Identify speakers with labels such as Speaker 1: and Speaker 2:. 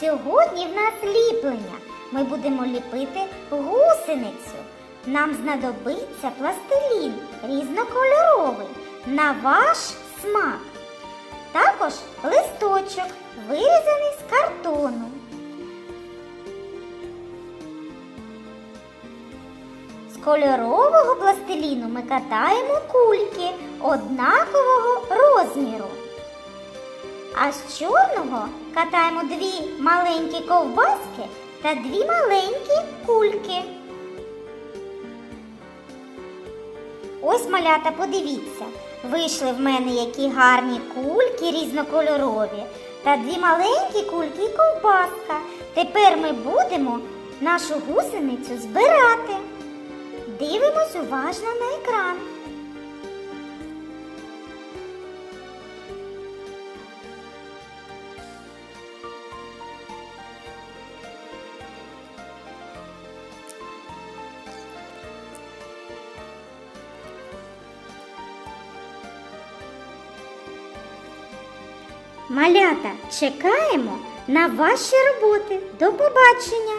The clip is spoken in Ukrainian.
Speaker 1: Сьогодні в нас ліплення. Ми будемо ліпити гусеницю. Нам знадобиться пластилін різнокольоровий на ваш смак. Також листочок, вирізаний з картону. З кольорового пластиліну ми катаємо кульки однакового розміру. А з чорного катаємо дві маленькі ковбаски та дві маленькі кульки. Ось малята, подивіться, вийшли в мене які гарні кульки різнокольорові та дві маленькі кульки і ковбаска. Тепер ми будемо нашу гусеницю збирати. Дивимось уважно на екран. Малята, чекаємо на ваші роботи. До побачення!